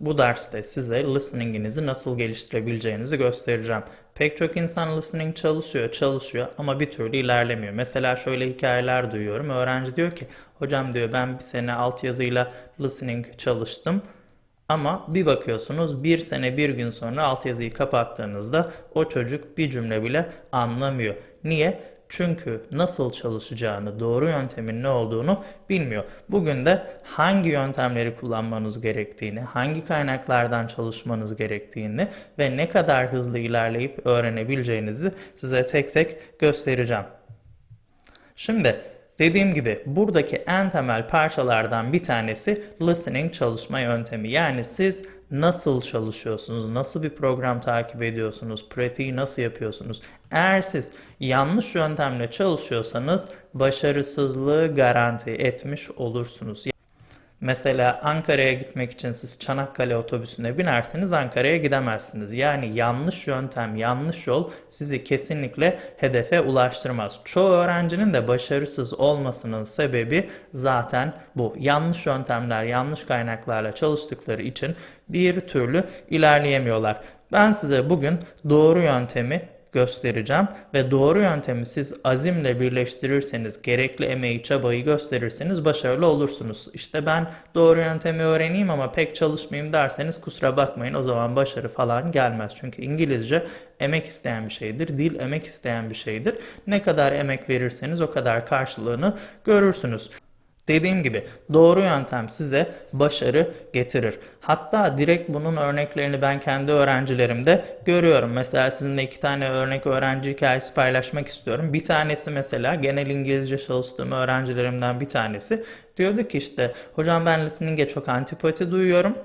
Bu derste size listening'inizi nasıl geliştirebileceğinizi göstereceğim. Pek çok insan listening çalışıyor, çalışıyor ama bir türlü ilerlemiyor. Mesela şöyle hikayeler duyuyorum. Öğrenci diyor ki, hocam diyor ben bir sene altyazıyla listening çalıştım. Ama bir bakıyorsunuz bir sene bir gün sonra altyazıyı kapattığınızda o çocuk bir cümle bile anlamıyor. Niye? Çünkü nasıl çalışacağını, doğru yöntemin ne olduğunu bilmiyor. Bugün de hangi yöntemleri kullanmanız gerektiğini, hangi kaynaklardan çalışmanız gerektiğini ve ne kadar hızlı ilerleyip öğrenebileceğinizi size tek tek göstereceğim. Şimdi dediğim gibi buradaki en temel parçalardan bir tanesi listening çalışma yöntemi. Yani siz nasıl çalışıyorsunuz, nasıl bir program takip ediyorsunuz, pratiği nasıl yapıyorsunuz? Eğer siz yanlış yöntemle çalışıyorsanız başarısızlığı garanti etmiş olursunuz. Mesela Ankara'ya gitmek için siz Çanakkale otobüsüne binerseniz Ankara'ya gidemezsiniz. Yani yanlış yöntem, yanlış yol sizi kesinlikle hedefe ulaştırmaz. Çoğu öğrencinin de başarısız olmasının sebebi zaten bu. Yanlış yöntemler, yanlış kaynaklarla çalıştıkları için bir türlü ilerleyemiyorlar. Ben size bugün doğru yöntemi göstereceğim ve doğru yöntemi siz azimle birleştirirseniz, gerekli emeği, çabayı gösterirseniz başarılı olursunuz. İşte ben doğru yöntemi öğreneyim ama pek çalışmayayım derseniz kusura bakmayın o zaman başarı falan gelmez. Çünkü İngilizce emek isteyen bir şeydir, dil emek isteyen bir şeydir. Ne kadar emek verirseniz o kadar karşılığını görürsünüz. Dediğim gibi doğru yöntem size başarı getirir. Hatta direkt bunun örneklerini ben kendi öğrencilerimde görüyorum. Mesela sizinle iki tane örnek öğrenci hikayesi paylaşmak istiyorum. Bir tanesi mesela genel İngilizce çalıştığım öğrencilerimden bir tanesi. Diyordu ki işte hocam ben listening'e çok antipati duyuyorum.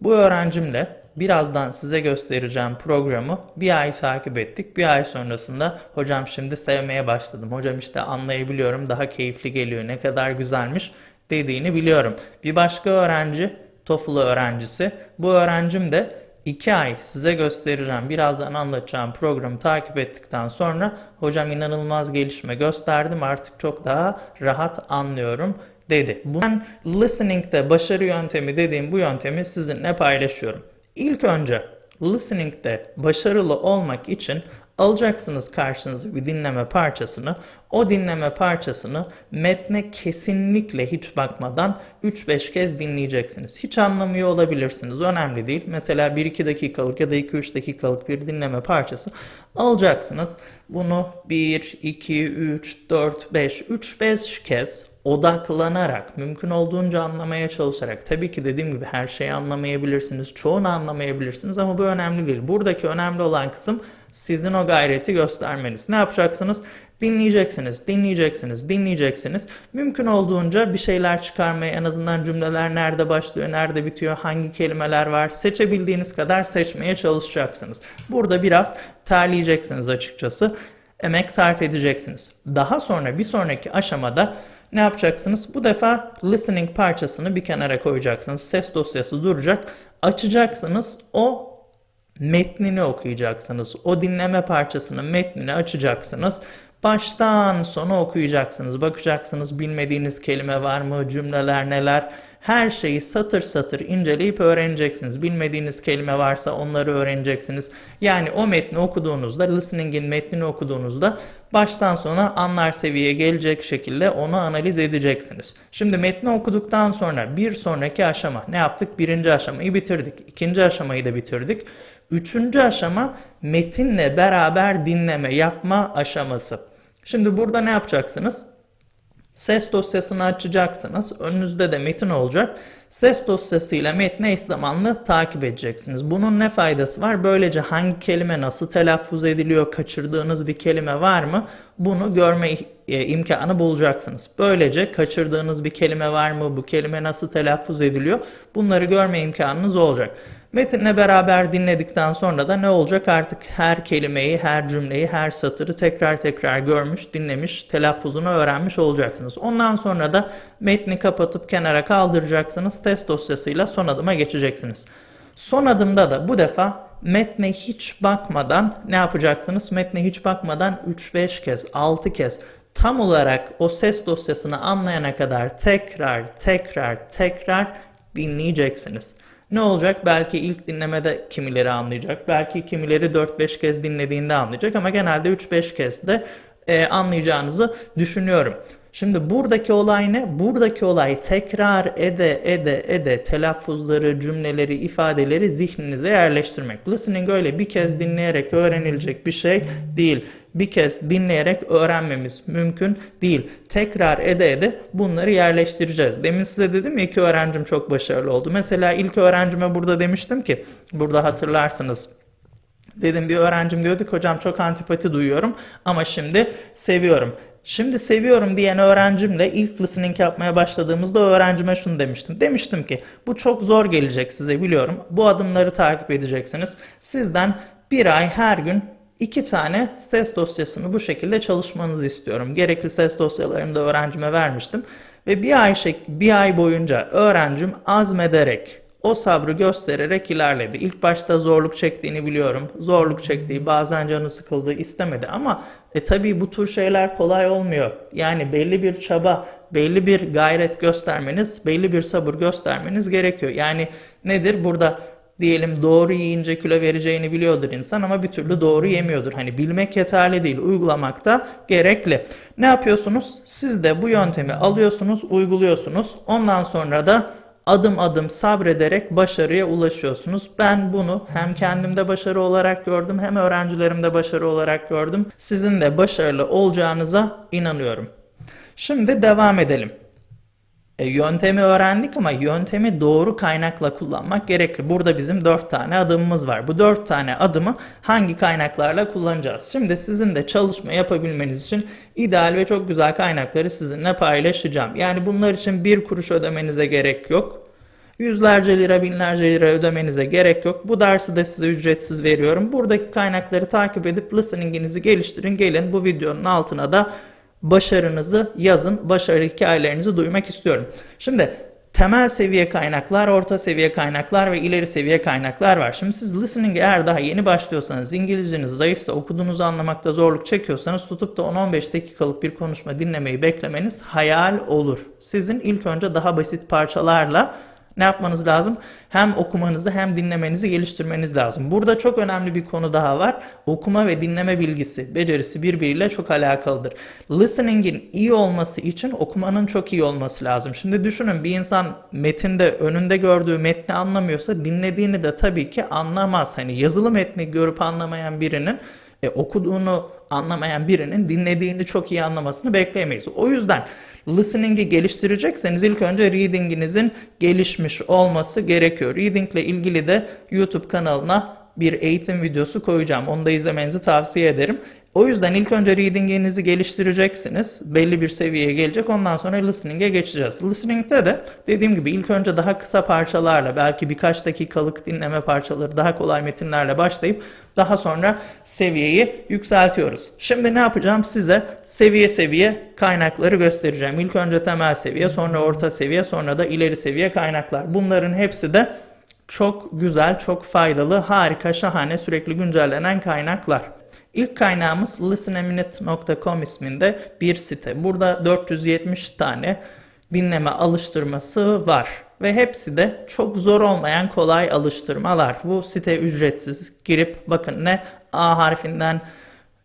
Bu öğrencimle birazdan size göstereceğim programı bir ay takip ettik. Bir ay sonrasında hocam şimdi sevmeye başladım. Hocam işte anlayabiliyorum daha keyifli geliyor ne kadar güzelmiş dediğini biliyorum. Bir başka öğrenci TOEFL öğrencisi. Bu öğrencim de 2 ay size göstereceğim, birazdan anlatacağım programı takip ettikten sonra hocam inanılmaz gelişme gösterdim artık çok daha rahat anlıyorum dedi. Ben listening'de başarı yöntemi dediğim bu yöntemi sizinle paylaşıyorum. İlk önce listening'de başarılı olmak için alacaksınız karşınıza bir dinleme parçasını. O dinleme parçasını metne kesinlikle hiç bakmadan 3-5 kez dinleyeceksiniz. Hiç anlamıyor olabilirsiniz. Önemli değil. Mesela 1-2 dakikalık ya da 2-3 dakikalık bir dinleme parçası alacaksınız. Bunu 1, 2, 3, 4, 5, 3-5 kez odaklanarak, mümkün olduğunca anlamaya çalışarak, tabii ki dediğim gibi her şeyi anlamayabilirsiniz, çoğunu anlamayabilirsiniz ama bu önemli değil. Buradaki önemli olan kısım sizin o gayreti göstermeniz. Ne yapacaksınız? Dinleyeceksiniz, dinleyeceksiniz, dinleyeceksiniz. Mümkün olduğunca bir şeyler çıkarmaya, en azından cümleler nerede başlıyor, nerede bitiyor, hangi kelimeler var, seçebildiğiniz kadar seçmeye çalışacaksınız. Burada biraz terleyeceksiniz açıkçası. Emek sarf edeceksiniz. Daha sonra bir sonraki aşamada ne yapacaksınız? Bu defa listening parçasını bir kenara koyacaksınız. Ses dosyası duracak. Açacaksınız. O metnini okuyacaksınız. O dinleme parçasının metnini açacaksınız. Baştan sona okuyacaksınız. Bakacaksınız bilmediğiniz kelime var mı, cümleler neler. Her şeyi satır satır inceleyip öğreneceksiniz. Bilmediğiniz kelime varsa onları öğreneceksiniz. Yani o metni okuduğunuzda, listening'in metnini okuduğunuzda baştan sona anlar seviyeye gelecek şekilde onu analiz edeceksiniz. Şimdi metni okuduktan sonra bir sonraki aşama ne yaptık? Birinci aşamayı bitirdik. İkinci aşamayı da bitirdik. Üçüncü aşama metinle beraber dinleme yapma aşaması. Şimdi burada ne yapacaksınız? Ses dosyasını açacaksınız. Önünüzde de metin olacak. Ses dosyasıyla metni eş zamanlı takip edeceksiniz. Bunun ne faydası var? Böylece hangi kelime nasıl telaffuz ediliyor, kaçırdığınız bir kelime var mı? Bunu görme e, imkanı bulacaksınız. Böylece kaçırdığınız bir kelime var mı? Bu kelime nasıl telaffuz ediliyor? Bunları görme imkanınız olacak. Metinle beraber dinledikten sonra da ne olacak? Artık her kelimeyi, her cümleyi, her satırı tekrar tekrar görmüş, dinlemiş, telaffuzunu öğrenmiş olacaksınız. Ondan sonra da metni kapatıp kenara kaldıracaksınız. Test dosyasıyla son adıma geçeceksiniz. Son adımda da bu defa metne hiç bakmadan ne yapacaksınız? Metne hiç bakmadan 3-5 kez, 6 kez tam olarak o ses dosyasını anlayana kadar tekrar tekrar tekrar dinleyeceksiniz. Ne olacak? Belki ilk dinlemede kimileri anlayacak. Belki kimileri 4-5 kez dinlediğinde anlayacak ama genelde 3-5 kez de e, anlayacağınızı düşünüyorum. Şimdi buradaki olay ne? Buradaki olay tekrar ede ede ede telaffuzları, cümleleri, ifadeleri zihninize yerleştirmek. Listening öyle bir kez dinleyerek öğrenilecek bir şey değil. Bir kez dinleyerek öğrenmemiz mümkün değil. Tekrar ede ede bunları yerleştireceğiz. Demin size dedim ya iki öğrencim çok başarılı oldu. Mesela ilk öğrencime burada demiştim ki, burada hatırlarsınız. Dedim bir öğrencim diyordu ki hocam çok antipati duyuyorum ama şimdi seviyorum. Şimdi seviyorum diyen öğrencimle ilk listening yapmaya başladığımızda öğrencime şunu demiştim. Demiştim ki bu çok zor gelecek size biliyorum. Bu adımları takip edeceksiniz. Sizden bir ay her gün iki tane ses dosyasını bu şekilde çalışmanızı istiyorum. Gerekli ses dosyalarını da öğrencime vermiştim. Ve bir ay, şek bir ay boyunca öğrencim azmederek, o sabrı göstererek ilerledi. İlk başta zorluk çektiğini biliyorum. Zorluk çektiği, bazen canı sıkıldığı istemedi ama e tabii bu tür şeyler kolay olmuyor. Yani belli bir çaba, belli bir gayret göstermeniz, belli bir sabır göstermeniz gerekiyor. Yani nedir burada diyelim doğru yiyince kilo vereceğini biliyordur insan ama bir türlü doğru yemiyordur. Hani bilmek yeterli değil, uygulamak da gerekli. Ne yapıyorsunuz? Siz de bu yöntemi alıyorsunuz, uyguluyorsunuz. Ondan sonra da adım adım sabrederek başarıya ulaşıyorsunuz. Ben bunu hem kendimde başarı olarak gördüm hem öğrencilerimde başarı olarak gördüm. Sizin de başarılı olacağınıza inanıyorum. Şimdi devam edelim. E, yöntemi öğrendik ama yöntemi doğru kaynakla kullanmak gerekli. Burada bizim 4 tane adımımız var. Bu 4 tane adımı hangi kaynaklarla kullanacağız? Şimdi sizin de çalışma yapabilmeniz için ideal ve çok güzel kaynakları sizinle paylaşacağım. Yani bunlar için bir kuruş ödemenize gerek yok. Yüzlerce lira, binlerce lira ödemenize gerek yok. Bu dersi de size ücretsiz veriyorum. Buradaki kaynakları takip edip listening'inizi geliştirin. Gelin bu videonun altına da başarınızı yazın. Başarı hikayelerinizi duymak istiyorum. Şimdi temel seviye kaynaklar, orta seviye kaynaklar ve ileri seviye kaynaklar var. Şimdi siz listening'e eğer daha yeni başlıyorsanız, İngilizceniz zayıfsa, okuduğunuzu anlamakta zorluk çekiyorsanız tutup da 10-15 dakikalık bir konuşma dinlemeyi beklemeniz hayal olur. Sizin ilk önce daha basit parçalarla ne yapmanız lazım? Hem okumanızı hem dinlemenizi geliştirmeniz lazım. Burada çok önemli bir konu daha var. Okuma ve dinleme bilgisi, becerisi birbiriyle çok alakalıdır. Listening'in iyi olması için okumanın çok iyi olması lazım. Şimdi düşünün bir insan metinde önünde gördüğü metni anlamıyorsa dinlediğini de tabii ki anlamaz. Hani yazılı metni görüp anlamayan birinin e, okuduğunu anlamayan birinin dinlediğini çok iyi anlamasını bekleyemeyiz. O yüzden listening'i geliştirecekseniz ilk önce reading'inizin gelişmiş olması gerekiyor. Reading ile ilgili de YouTube kanalına bir eğitim videosu koyacağım. Onu da izlemenizi tavsiye ederim. O yüzden ilk önce reading'inizi geliştireceksiniz. Belli bir seviyeye gelecek. Ondan sonra listening'e geçeceğiz. Listening'de de dediğim gibi ilk önce daha kısa parçalarla belki birkaç dakikalık dinleme parçaları daha kolay metinlerle başlayıp daha sonra seviyeyi yükseltiyoruz. Şimdi ne yapacağım? Size seviye seviye kaynakları göstereceğim. İlk önce temel seviye, sonra orta seviye, sonra da ileri seviye kaynaklar. Bunların hepsi de çok güzel, çok faydalı, harika, şahane, sürekli güncellenen kaynaklar. İlk kaynağımız listenaminute.com isminde bir site. Burada 470 tane dinleme alıştırması var. Ve hepsi de çok zor olmayan kolay alıştırmalar. Bu site ücretsiz. Girip bakın ne A harfinden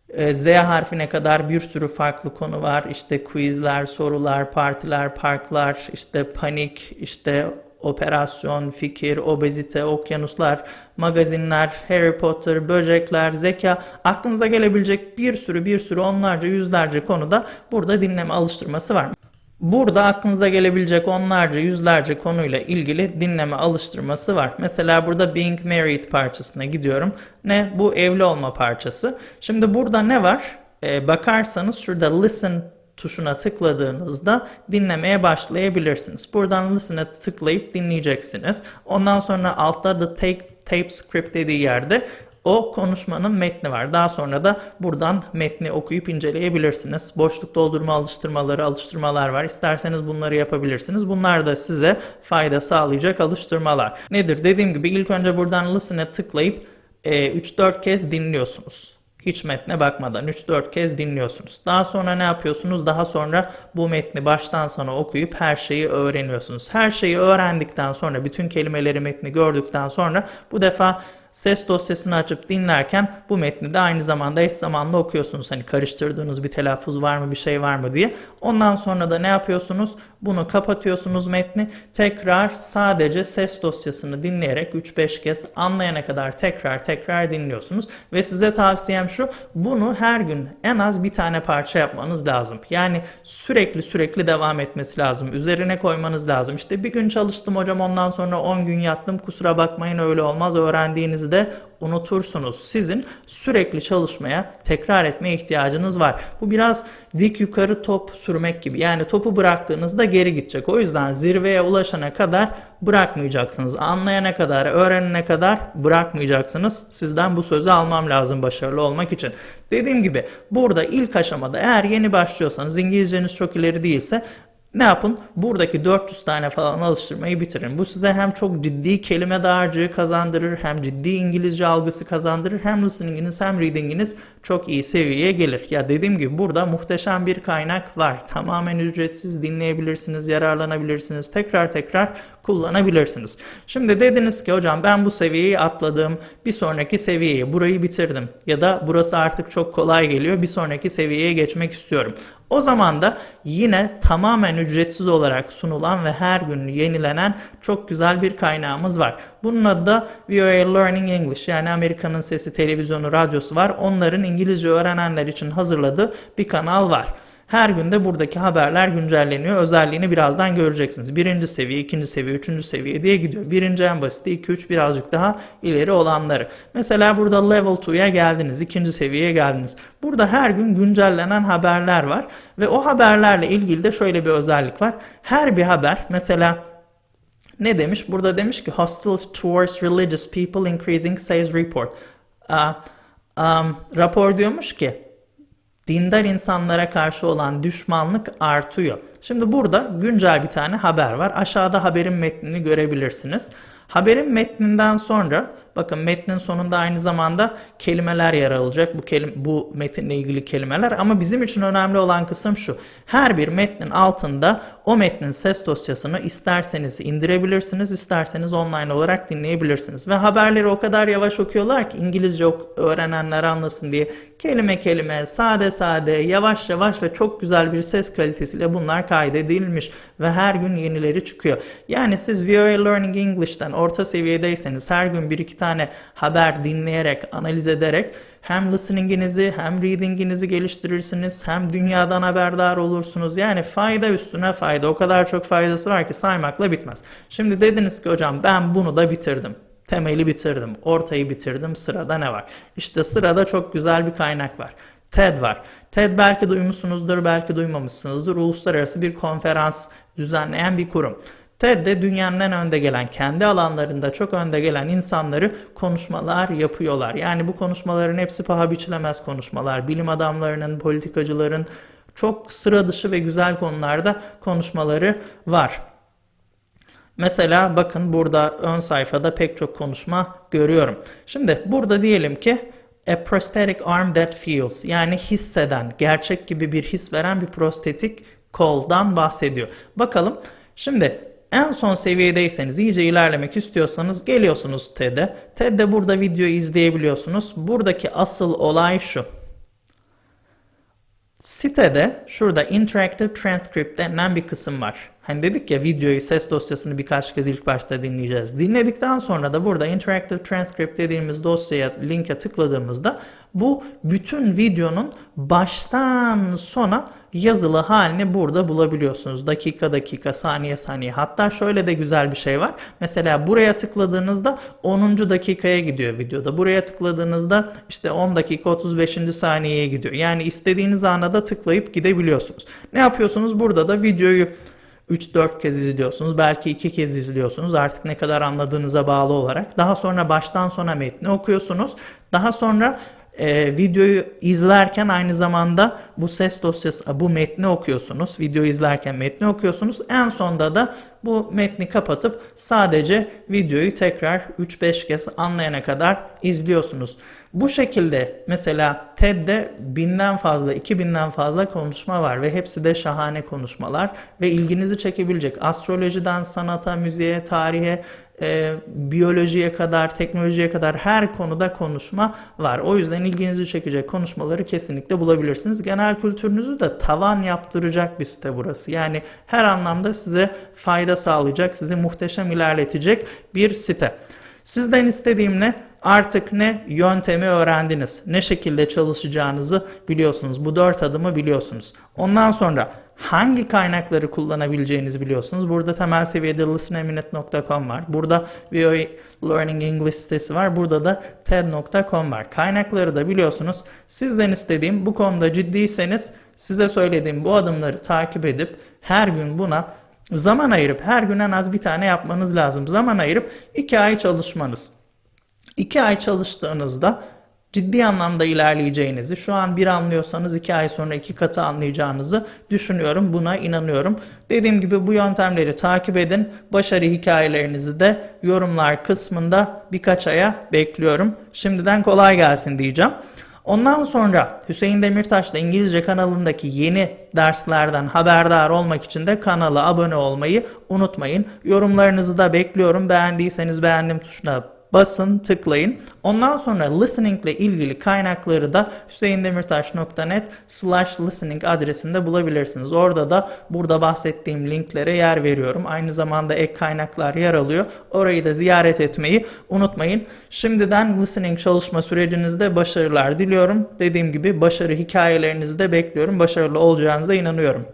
e, Z harfine kadar bir sürü farklı konu var. İşte quizler, sorular, partiler, parklar, işte panik, işte operasyon, fikir, obezite, okyanuslar, magazinler, Harry Potter, böcekler, zeka, aklınıza gelebilecek bir sürü bir sürü onlarca yüzlerce konuda burada dinleme alıştırması var. Burada aklınıza gelebilecek onlarca yüzlerce konuyla ilgili dinleme alıştırması var. Mesela burada Being Married parçasına gidiyorum. Ne? Bu evli olma parçası. Şimdi burada ne var? Ee, bakarsanız şurada listen tuşuna tıkladığınızda dinlemeye başlayabilirsiniz. Buradan listen'e tıklayıp dinleyeceksiniz. Ondan sonra altta the take, tape script dediği yerde o konuşmanın metni var. Daha sonra da buradan metni okuyup inceleyebilirsiniz. Boşluk doldurma alıştırmaları, alıştırmalar var. İsterseniz bunları yapabilirsiniz. Bunlar da size fayda sağlayacak alıştırmalar. Nedir? Dediğim gibi ilk önce buradan listen'e tıklayıp 3-4 kez dinliyorsunuz. Hiç metne bakmadan 3-4 kez dinliyorsunuz. Daha sonra ne yapıyorsunuz? Daha sonra bu metni baştan sona okuyup her şeyi öğreniyorsunuz. Her şeyi öğrendikten sonra bütün kelimeleri metni gördükten sonra bu defa ses dosyasını açıp dinlerken bu metni de aynı zamanda eş zamanlı okuyorsunuz. Hani karıştırdığınız bir telaffuz var mı bir şey var mı diye. Ondan sonra da ne yapıyorsunuz? Bunu kapatıyorsunuz metni. Tekrar sadece ses dosyasını dinleyerek 3-5 kez anlayana kadar tekrar tekrar dinliyorsunuz. Ve size tavsiyem şu. Bunu her gün en az bir tane parça yapmanız lazım. Yani sürekli sürekli devam etmesi lazım. Üzerine koymanız lazım. İşte bir gün çalıştım hocam ondan sonra 10 gün yattım. Kusura bakmayın öyle olmaz. Öğrendiğinizi de unutursunuz. Sizin sürekli çalışmaya, tekrar etmeye ihtiyacınız var. Bu biraz dik yukarı top sürmek gibi. Yani topu bıraktığınızda geri gidecek. O yüzden zirveye ulaşana kadar bırakmayacaksınız. Anlayana kadar, öğrenene kadar bırakmayacaksınız. Sizden bu sözü almam lazım başarılı olmak için. Dediğim gibi burada ilk aşamada eğer yeni başlıyorsanız İngilizceniz çok ileri değilse ne yapın? Buradaki 400 tane falan alıştırmayı bitirin. Bu size hem çok ciddi kelime dağarcığı kazandırır, hem ciddi İngilizce algısı kazandırır, hem listeninginiz hem readinginiz çok iyi seviyeye gelir. Ya dediğim gibi burada muhteşem bir kaynak var. Tamamen ücretsiz dinleyebilirsiniz, yararlanabilirsiniz, tekrar tekrar kullanabilirsiniz. Şimdi dediniz ki hocam ben bu seviyeyi atladım, bir sonraki seviyeyi burayı bitirdim ya da burası artık çok kolay geliyor, bir sonraki seviyeye geçmek istiyorum. O zaman da yine tamamen ücretsiz olarak sunulan ve her gün yenilenen çok güzel bir kaynağımız var. Bunun adı da VOA Learning English yani Amerika'nın Sesi televizyonu, radyosu var. Onların İngilizce öğrenenler için hazırladığı bir kanal var. Her günde buradaki haberler güncelleniyor. Özelliğini birazdan göreceksiniz. Birinci seviye, ikinci seviye, üçüncü seviye diye gidiyor. Birinci en basiti, iki, üç birazcık daha ileri olanları. Mesela burada level 2'ya geldiniz, ikinci seviyeye geldiniz. Burada her gün güncellenen haberler var. Ve o haberlerle ilgili de şöyle bir özellik var. Her bir haber mesela ne demiş? Burada demiş ki hostile towards religious people increasing says report. Uh, um, rapor diyormuş ki dindar insanlara karşı olan düşmanlık artıyor. Şimdi burada güncel bir tane haber var. Aşağıda haberin metnini görebilirsiniz. Haberin metninden sonra bakın metnin sonunda aynı zamanda kelimeler yer alacak. Bu kelim bu metinle ilgili kelimeler ama bizim için önemli olan kısım şu. Her bir metnin altında o metnin ses dosyasını isterseniz indirebilirsiniz, isterseniz online olarak dinleyebilirsiniz. Ve haberleri o kadar yavaş okuyorlar ki İngilizce öğrenenler anlasın diye kelime kelime, sade sade, yavaş yavaş ve çok güzel bir ses kalitesiyle bunlar kaydedilmiş ve her gün yenileri çıkıyor. Yani siz VOA Learning English'ten orta seviyedeyseniz her gün bir iki tane haber dinleyerek, analiz ederek hem listeninginizi hem readinginizi geliştirirsiniz hem dünyadan haberdar olursunuz. Yani fayda üstüne fayda. O kadar çok faydası var ki saymakla bitmez. Şimdi dediniz ki hocam ben bunu da bitirdim. Temeli bitirdim, ortayı bitirdim. Sırada ne var? İşte sırada çok güzel bir kaynak var. TED var. TED belki duymuşsunuzdur, belki duymamışsınızdır. Uluslararası bir konferans düzenleyen bir kurum. TED'de dünyanın en önde gelen, kendi alanlarında çok önde gelen insanları konuşmalar yapıyorlar. Yani bu konuşmaların hepsi paha biçilemez konuşmalar. Bilim adamlarının, politikacıların çok sıra dışı ve güzel konularda konuşmaları var. Mesela bakın burada ön sayfada pek çok konuşma görüyorum. Şimdi burada diyelim ki a prosthetic arm that feels yani hisseden, gerçek gibi bir his veren bir prostetik koldan bahsediyor. Bakalım şimdi en son seviyedeyseniz, iyice ilerlemek istiyorsanız geliyorsunuz TED'e. TED'de burada videoyu izleyebiliyorsunuz. Buradaki asıl olay şu. Sitede şurada Interactive Transcript denilen bir kısım var. Hani dedik ya videoyu, ses dosyasını birkaç kez ilk başta dinleyeceğiz. Dinledikten sonra da burada Interactive Transcript dediğimiz dosyaya, linke tıkladığımızda bu bütün videonun baştan sona yazılı halini burada bulabiliyorsunuz. Dakika dakika, saniye saniye. Hatta şöyle de güzel bir şey var. Mesela buraya tıkladığınızda 10. dakikaya gidiyor videoda. Buraya tıkladığınızda işte 10 dakika 35. saniyeye gidiyor. Yani istediğiniz ana da tıklayıp gidebiliyorsunuz. Ne yapıyorsunuz? Burada da videoyu 3-4 kez izliyorsunuz. Belki 2 kez izliyorsunuz. Artık ne kadar anladığınıza bağlı olarak. Daha sonra baştan sona metni okuyorsunuz. Daha sonra e, videoyu izlerken aynı zamanda bu ses dosyası, bu metni okuyorsunuz. Videoyu izlerken metni okuyorsunuz. En sonda da bu metni kapatıp sadece videoyu tekrar 3-5 kez anlayana kadar izliyorsunuz. Bu şekilde mesela TED'de binden fazla, 2000'den fazla konuşma var ve hepsi de şahane konuşmalar ve ilginizi çekebilecek. Astrolojiden sanata, müziğe, tarihe, e, biyolojiye kadar, teknolojiye kadar her konuda konuşma var. O yüzden ilginizi çekecek konuşmaları kesinlikle bulabilirsiniz. Genel kültürünüzü de tavan yaptıracak bir site burası. Yani her anlamda size fayda sağlayacak, sizi muhteşem ilerletecek bir site. Sizden istediğim ne? Artık ne yöntemi öğrendiniz, ne şekilde çalışacağınızı biliyorsunuz. Bu dört adımı biliyorsunuz. Ondan sonra hangi kaynakları kullanabileceğinizi biliyorsunuz. Burada temel seviyede listeneminet.com var. Burada VOA Learning English sitesi var. Burada da TED.com var. Kaynakları da biliyorsunuz. Sizden istediğim bu konuda ciddiyseniz size söylediğim bu adımları takip edip her gün buna zaman ayırıp her gün en az bir tane yapmanız lazım. Zaman ayırıp iki ay çalışmanız. İki ay çalıştığınızda ciddi anlamda ilerleyeceğinizi, şu an bir anlıyorsanız iki ay sonra iki katı anlayacağınızı düşünüyorum. Buna inanıyorum. Dediğim gibi bu yöntemleri takip edin. Başarı hikayelerinizi de yorumlar kısmında birkaç aya bekliyorum. Şimdiden kolay gelsin diyeceğim. Ondan sonra Hüseyin Demirtaş'la İngilizce kanalındaki yeni derslerden haberdar olmak için de kanala abone olmayı unutmayın. Yorumlarınızı da bekliyorum. Beğendiyseniz beğendim tuşuna basın, tıklayın. Ondan sonra listening ile ilgili kaynakları da hüseyindemirtaş.net slash listening adresinde bulabilirsiniz. Orada da burada bahsettiğim linklere yer veriyorum. Aynı zamanda ek kaynaklar yer alıyor. Orayı da ziyaret etmeyi unutmayın. Şimdiden listening çalışma sürecinizde başarılar diliyorum. Dediğim gibi başarı hikayelerinizi de bekliyorum. Başarılı olacağınıza inanıyorum.